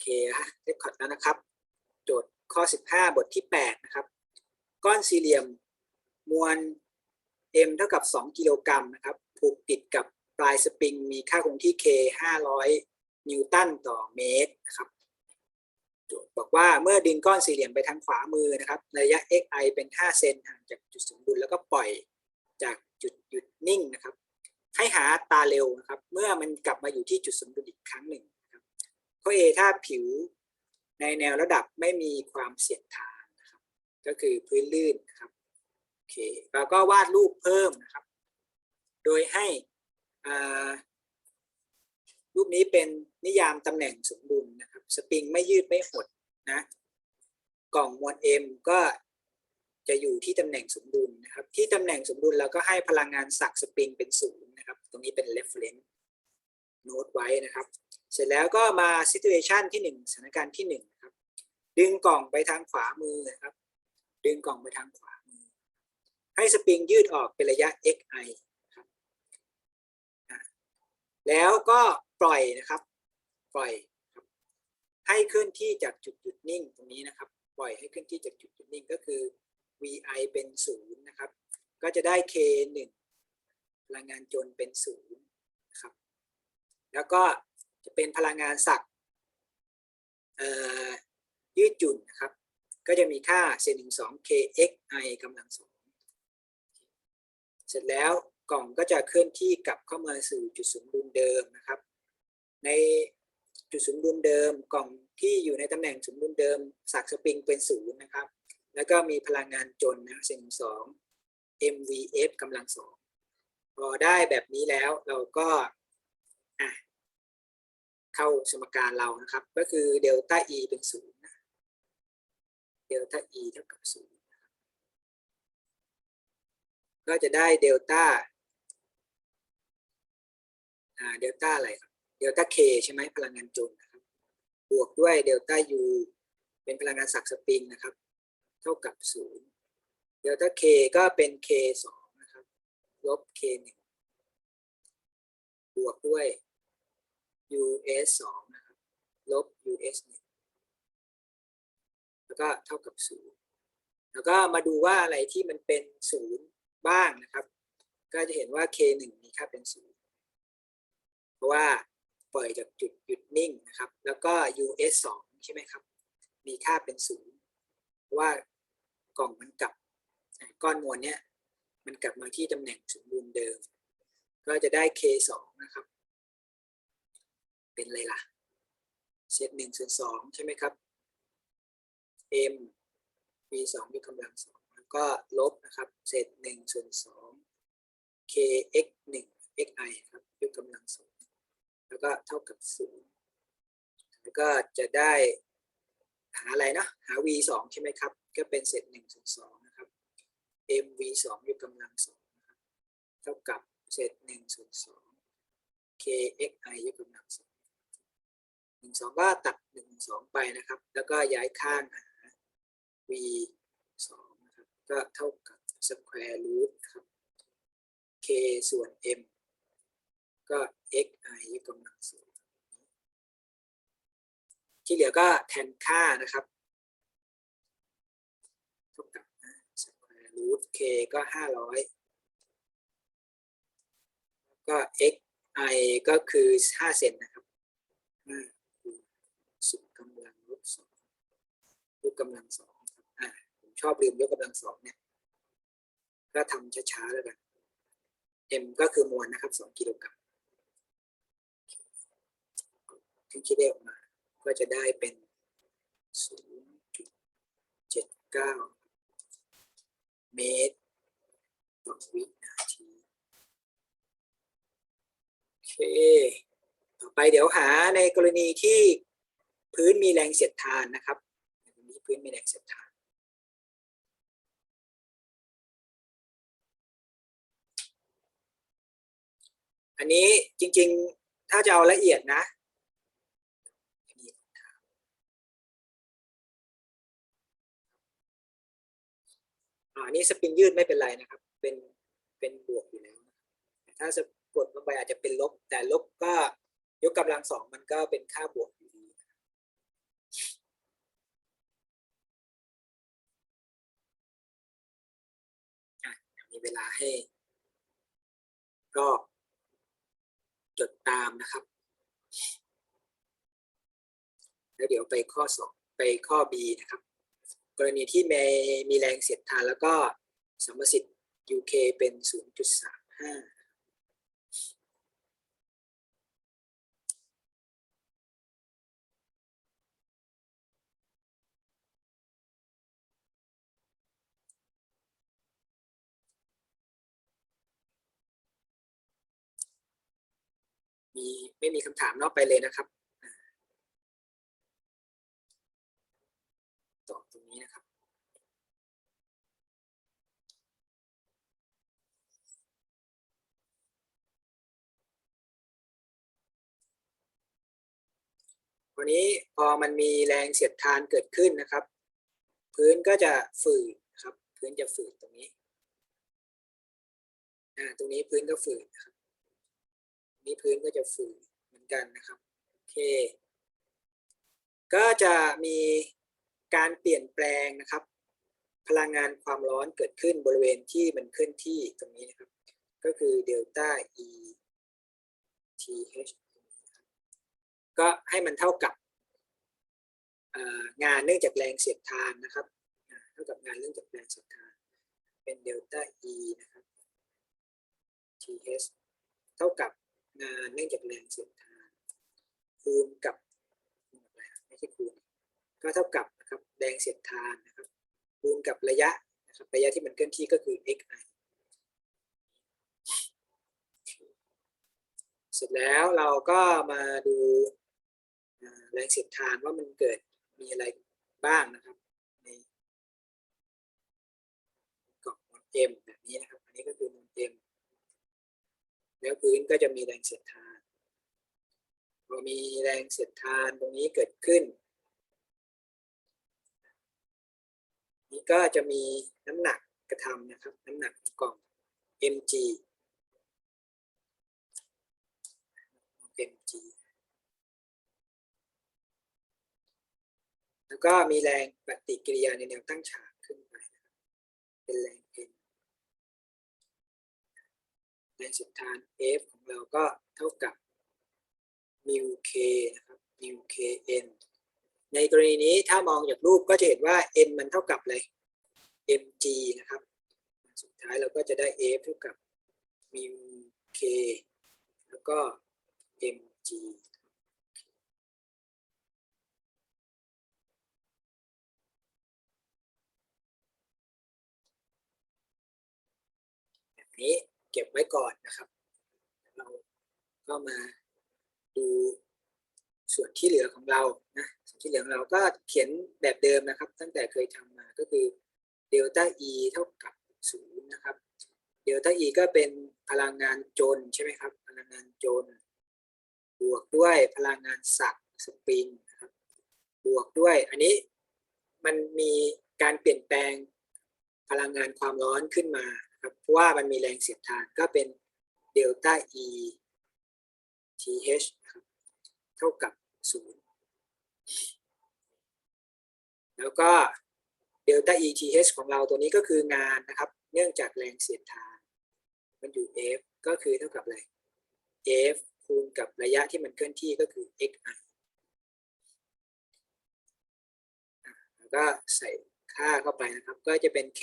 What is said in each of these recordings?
เคฮะเรคคอร์ดแล้วนะครับ โจทย์ข้อ 15 บทที่ 8 นะครับ ก้อนสี่เหลี่ยมมวล m เท่ากับ 2 กิโลกรัมนะครับผูกติดกับปลายสปริง มีค่าคงที่ k 500 นิวตันต่อเมตรนะครับโจทย์บอกว่าเมื่อดึงก้อนสี่เหลี่ยมไปทางขวามือนะครับระยะ xi เป็น 5 เซนห่างจากจุดสมดุลแล้วก็ปล่อยจากจุดหยุดนิ่งนะครับ ให้หาตาเร็วนะครับ เมื่อมันกลับมาอยู่ที่จุดสมดุลอีกครั้งหนึ่ง ข้อ A ถ้าผิวในแนวระดับไม่มีความเสียดทานนะครับ ก็คือพื้นลื่นนะครับโอเคเราก็วาดรูปเพิ่มนะครับ โดยให้อ่ารูปนี้เป็นนิยามตำแหน่งสมดุลนะครับ สปริงไม่ยืดไม่หดนะกล่องมวล M ก็จะอยู่ที่ตำแหน่งสมดุลนะครับ ที่ตำแหน่งสมดุลเราก็ให้พลังงานสักสปริงเป็นศูนย์นะครับ ตรงนี้เป็น reference note ไว้นะครับ เสร็จแล้วก็มา situation ที่หนึ่งสถานการณ์ที่หนึ่งนะครับ ดึงกล่องไปทางขวามือนะครับ ดึงกล่องไปทางขวามือ ให้สปริงยืดออกเป็นระยะ xi ครับแล้วก็ปล่อยนะครับ ปล่อยให้เคลื่อนที่จากจุดหยุดนิ่งตรงนี้นะครับ ปล่อยให้เคลื่อนที่จากจุดหยุดนิ่งก็คือ vi เป็นศูนย์นะครับ ก็จะได้ k 1พลังงานจนเป็นศูนย์ แล้วก็จะเป็นพลังงานสักเอ่อยืดหยุ่นนะครับ ก็จะมีค่าเศษหนึ่งสอง kxi กำลังสองเสร็จแล้วกล่องก็จะเคลื่อนที่กลับเข้ามาสู่จุดสมดุลเดิมนะครับ ในจุดสมดุลเดิมกล่องที่อยู่ในตำแหน่งสมดุลเดิมสักสปริงเป็นศูนย์นะครับ แล้วก็มีพลังงานจนนะเศษหนึ่งสอง mvf กำลังสองพอได้แบบนี้แล้วเราก็อะ เข้าสมการเรานะครับ ก็คือเดลต้า e เป็นศูนย์เดลต้า e เท่ากับศูนย์ก็จะได้เดลต้าเดลต้าอะไรครับเดลต้า k ใช่ไหมพลังงานจนนะครับ บวกด้วยเดลต้า u เป็นพลังงานสักสปริงนะครับ เท่ากับศูนย์เดลต้า k ก็เป็น k สองนะครับ ลบ k หนึ่งบวกด้วย us สองนะครับลบ us หนึ่งแล้วก็เท่ากับศูนย์แล้วก็มาดูว่าอะไรที่มันเป็นศูนย์บ้างนะครับ ก็จะเห็นว่า k หนึ่งมีค่าเป็นศูนย์เพราะว่าปล่อยจากจุดหยุดนิ่งนะครับ แล้วก็ us สองใช่ไหมครับ มีค่าเป็นศูนย์เพราะว่ากล่องมันกลับก้อนมวลเนี้ยมันกลับมาที่ตำแหน่งสมบูรณ์เดิม ก็จะได้ k สองนะครับ เป็นอะไรล่ะเซตหนึ่งส่วนสองใช่ไหมครับ m v สองยกกำลังสองแล้วก็ลบนะครับเศษหนึ่งส่วนสอง k x หนึ่ง x i ครับยกกำลังสองแล้วก็เท่ากับศูนย์แล้วก็จะได้หาอะไรเนาะหา v สองใช่ไหมครับ ก็เป็นเศษหนึ่งส่วนสองนะครับ m v สองยกกำลังสองเท่ากับเศษหนึ่งส่วนสอง k x i ยกกำลังสอง หนึ่งสองก็ตัดหนึ่งสองไปนะครับ แล้วก็ย้ายข้างหา v สองนะครับ ก็เท่ากับ square root ครับ k ส่วน m ก็ x i ยกกำลังสองที่เหลือก็แทนค่านะครับเท่ากับ square root k ก็ห้าร้อยก็ x i ก็คือห้าเซนนะครับห้าคูณสุดกำลังลบสองย กกำลังสองอ่าผมชอบลืมยกกำลังสองเนี่ยก็ทำช้าๆแล้วกัน m ก็คือมวลนะครับสองกิโลกรัมที่คิดได้ออกมา ก็จะได้เป็น0.79เมตรต่อวินาทีโอเคต่อไปเดี๋ยวหาในกรณีที่พื้นมีแรงเสียดทานนะครับ พื้นมีแรงเสียดทานอันนี้จริง ๆ ถ้าจะเอาละเอียดนะอันนี้สปริงยืดไม่เป็นไรนะครับ เป็นเป็นบวกอยู่แล้ว ถ้าสะกดลงไปอาจจะเป็นลบ แต่ลบก็ยกกำลังสองมันก็เป็นค่าบวกอยู่ เวลาให้ ก็จดตามนะครับ แล้วเดี๋ยวไปข้อสองไปข้อ B นะครับ กรณีที่มีมีแรงเสียดทานแล้วก็สมระสิทธิ์ UK เป็น 0.35 มีไม่มีคำถามนอกไปเลยนะครับต่อตรงนี้นะครับ วันนี้พอมันมีแรงเสียดทานเกิดขึ้นนะครับ พื้นก็จะฝืดครับ พื้นจะฝืดตรงนี้ อ่า ตรงนี้พื้นก็ฝืดนะครับ นี่พื้นก็จะฝืดเหมือนกันนะครับโอเค ก็จะมีการเปลี่ยนแปลงนะครับ พลังงานความร้อนเกิดขึ้นบริเวณที่มันเคลื่อนที่ตรงนี้นะครับ ก็คือเดลต้า E T H ก็ให้มันเท่ากับงานเนื่องจากแรงเสียดทานนะครับ เท่ากับงานเนื่องจากแรงเสียดทาน เป็นเดลต้า E นะครับ T H เท่ากับานเนื่องจากแรงเสียดทานคูณกับไม่ใช่คูณก็เท่ากับนะครับแรงเสียดทานนะครับคูณกับระยะนะครับระยะที่มันเคลื่อนที่ก็คือ xi เสร็จแล้วเราก็มาดูแรงเสียดทานว่ามันเกิดมีอะไรบ้างนะครับในกล่องมวล m แบบนี้นะครับ อันนี้ก็คือมวล m แล้วพื้นก็จะมีแรงเสียดทานพอมีแรงเสียดทานตรงนี้เกิดขึ้น นี่ก็จะมีน้ำหนักกระทำนะครับ น้ำหนักกล่อง mg mg แล้วก็มีแรงปฏิกิริยาในแนวตั้งฉากขึ้นไป เป็นแรง n แรงสียดทาน F ของเราก็เท่ากับ mu k นะครับ mu kn ในกรณีนี้ถ้ามองจากรูปก็จะเห็นว่า n มันเท่ากับอะไร mg นะครับ สุดท้ายเราก็จะได้ F เท่ากับ mu k แล้วก็ mg นี้ ก็บไว้ก่อนนะครับ เราก็มาดูส่วนที่เหลือของเรานะส่วนที่เหลือของเราก็เขียนแบบเดิมนะครับ ตั้งแต่เคยทำมาก็คือเดลต้า E เท่ากับศูนย์นะครับเดลต้า E ก็เป็นพลังงานจนใช่ไหมครับ พลังงานจน บวกด้วยพลังงานสักสปริงนะครับ บวกด้วยอันนี้มันมีการเปลี่ยนแปลงพลังงานความร้อนขึ้นมา นะครับเพราะว่ามันมีแรงเสียดทานก็เป็นเดลต้า E TH นะครับเท่ากับศูนย์แล้วก็เดลต้า ETH ของเราตัวนี้ก็คืองานนะครับ เนื่องจากแรงเสียดทาน มันอยู่ F ก็คือเท่ากับอะไร F คูณกับระยะที่มันเคลื่อนที่ก็คือ xi แล้วก็ใส่ค่าเข้าไปนะครับ ก็จะเป็น k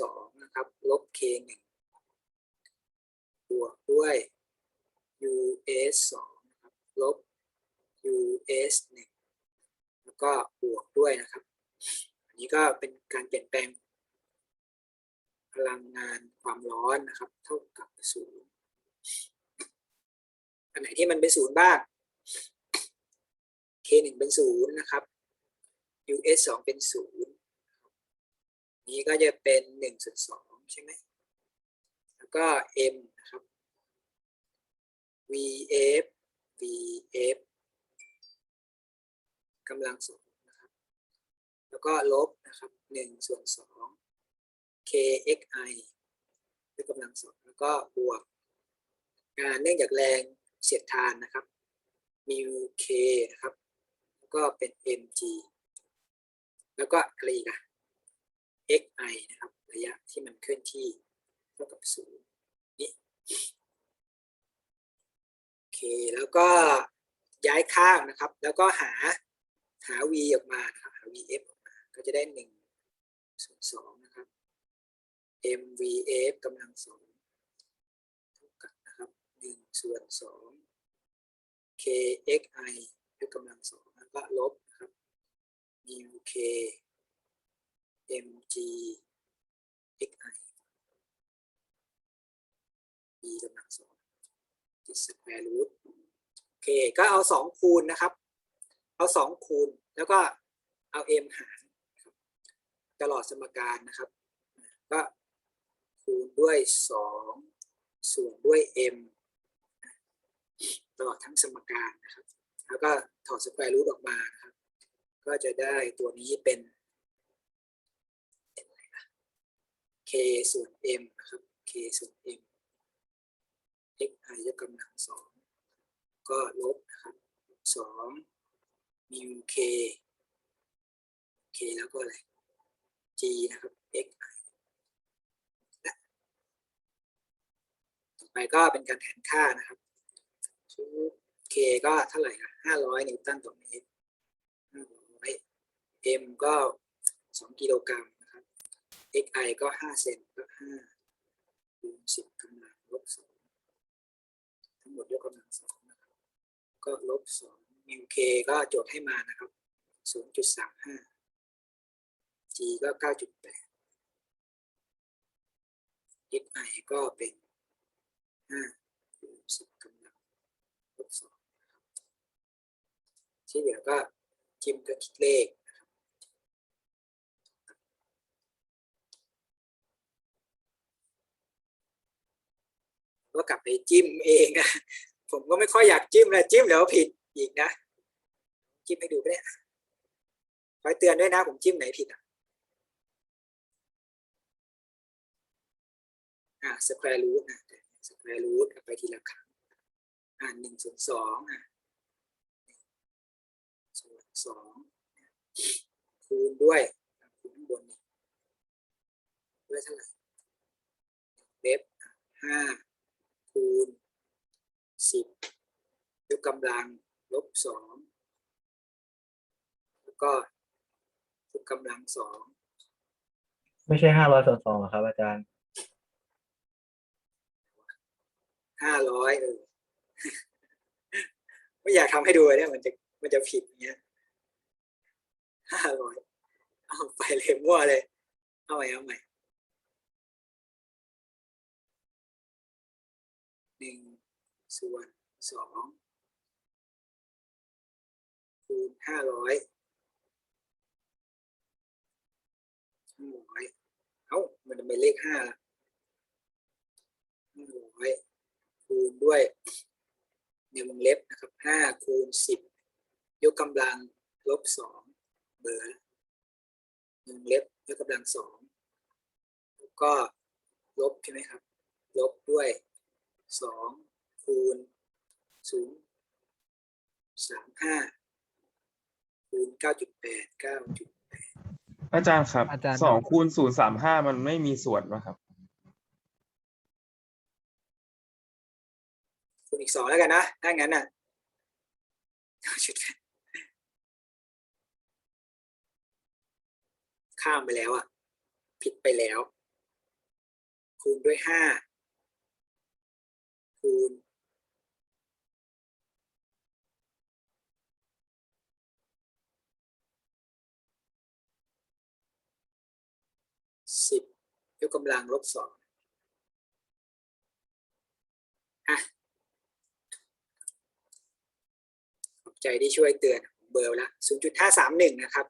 2นะครับ ลบ k 1บวกด้วย us 2นะครับลบ us 1แล้วก็บวกด้วยนะครับ อันนี้ก็เป็นการเปลี่ยนแปลง พลังงานความร้อนนะครับ เท่ากับศูนย์อันไหนที่มันเป็นศูนย์บ้าง k 1เป็นศูนย์นะครับ us 2เป็นศูนย์ นี้ก็จะเป็นหนึ่งส่วนสองใช่ไหมแล้วก็ m นะครับ vf vf กำลังสองนะครับ แล้วก็ลบนะครับหนึ่งส่วนสอง kxi ด้วยกำลังสองแล้วก็บวกงานเนื่องจากแรงเสียดทานนะครับ mu k นะครับ แล้วก็เป็น mg แล้วก็อะไรอีกอะ xi นะครับระยะที่มันเคลื่อนที่เท่ากับศูนย์นี่โอเคแล้วก็ย้ายข้างนะครับ แล้วก็หาหา v ออกมานะครับหา vf ออกมาก็จะได้หนึ่งส่วนสองนะครับ mvf กำลังสองเท่ากับนะครับหนึ่งส่วนสอง kxi ยกกำลังสองแล้วก็ลบนะครับ uk mg xi e กำลังสองติดสแควร์รูทโอเค ก็เอาสองคูณนะครับ เอาสองคูณแล้วก็เอา m หารนะครับตลอดสมการนะครับ ก็คูณด้วยสองส่วนด้วย m ตลอดทั้งสมการนะครับ แล้วก็ถอดสแควร์รูทออกมาครับ ก็จะได้ตัวนี้เป็นเป็นอะไรนะ k ส่วน m นะครับ k ส่วน m xi ยกกำลังสองก็ลบนะครับสองมิว k k แล้วก็อะไร g นะครับ xi ต่อไปก็เป็นการแทนค่านะครับ k ก็เท่าไหร่ครับห้าร้อยนิวตันต่อเมตรห้าร้อย m ก็สองกิโลกรัมนะครับ xi ก็ห้าเซนก็ห้าคูณสิบกำลังลบสองทั้งหมดยกกำลังสองนะครับก็ลบสองมิว k ก็โจทย์ให้มานะครับศูนย์จุดสามห้า g ก็เก้าจุดแปด xi ก็เป็นห้าคูณสิบกำลังลบสองที่เหลือก็จิ้มกับคิดเลขนะครับ ก็กลับไปจิ้มเองอะผมก็ไม่ค่อยอยากจิ้มนะจิ้มแล้วผิดอีกนะ จิ้มให้ดูไปเนี่ยคอยเตือนด้วยนะ ผมจิ้มไหนผิดอะอ่าสแควร์รูทนะสแควร์รูทไปทีละครั้งอ่าหนึ่งส่วนสองอะส่วนสองคูณด้วยคูณข้างบนนี่ด้วยเท่าไหร่เล็บห้า คูณสิบยกกำลังลบสองแล้วก็ยกกำลังสองไม่ใช่ห้าร้อยส่วนสองหรอครับอาจารย์ห้าร้อยเออไม่อยากทำให้ดูเนี่ยมันจะมันจะผิดเงี้ยห้าร้อยเอาไปเลยมั่วเลย เอาใหม่เอาใหม่ ส่วนสองคูณห้าร้อยห้าร้อยเอ้ามันจะเป็นเลขห้าละห้าร้อยคูณด้วยในวงเล็บนะครับห้าคูณสิบยกกำลังลบสองเบอร์ในวงเล็บยกกำลังสองแล้วก็ลบใช่ไหมครับ ลบด้วยสอง คูณศูนย์สามห้าคูณเก้าจุดแปดเก้าจุดอาจารย์ครับอาจารย์ สองคูณศูนย์สามห้ามันไม่มีส่วนนะครับ คูณอีกสองแล้วกันนะ ถ้างั้นน่ะจุดข้ามไปแล้วอะ ผิดไปแล้ว คูณด้วยห้าคูณ ยกกำลังลบสองอะขอบใจที่ช่วยเตือนผมเบอร์ละ0.531นะครับ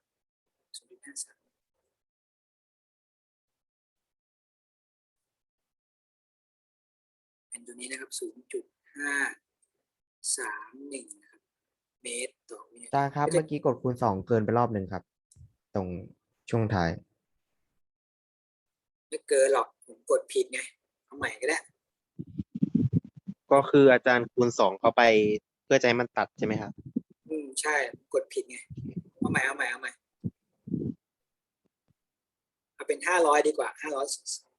0.53เป็นตัวนี้นะครับ0.531นะครับเมตรต่อวินาอาทีจารย์ครับ เมื่อกี้กดคูณสองเกินไปรอบหนึ่งครับ ตรงช่วงท้าย ไม่เกินหรอกผมกดผิดไงเอาใหม่ก็ได้ก็คืออาจารย์คูณสองเข้าไปเพื่อจะให้มันตัดใช่ไหมครับอืมใช่กดผิดไงเอาใหม่เอาใหม่เอาใหม่เอาเป็น500ดีกว่า500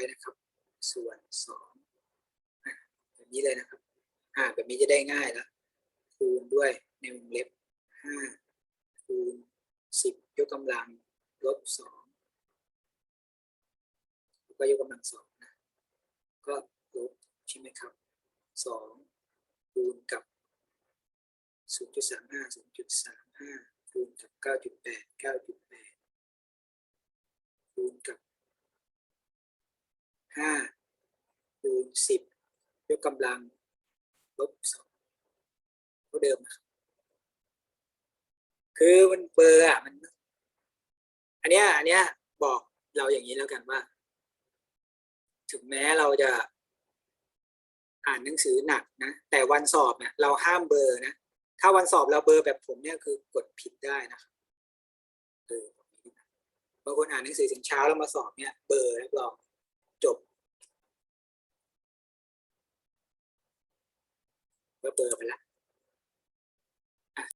อยนะครับ ส่วนสองแบบนี้เลยนะครับอ่าแบบนี้จะได้ง่ายแล้วคูณด้วยในวงเล็บห้าคูณสิบยกกำลังลบสองแล้วก็ยกกำลังสองนะก็ลบใช่ไหมครับสองคูณกับศูนย์จุดสามห้าศูนย์จุดสามห้าคูณกับเก้าจุดแปดเก้าจุดแปดคูณกับ ห้าคูณสิบยกกำลังลบสองเท่าเดิมนะครับคือมันเบอร์อะมัน อันเนี้ยอันเนี้ยบอกเราอย่างนี้แล้วกันว่า ถึงแม้เราจะอ่านหนังสือหนักนะ แต่วันสอบเนี่ยเราห้ามเบอร์นะ ถ้าวันสอบเราเบอร์แบบผมเนี่ยคือกดผิดได้นะครับเออแบบนี้นะบางคนอ่านหนังสือถึงเช้าแล้วมาสอบเนี่ยเบอร์รับรอง no puedo hablar.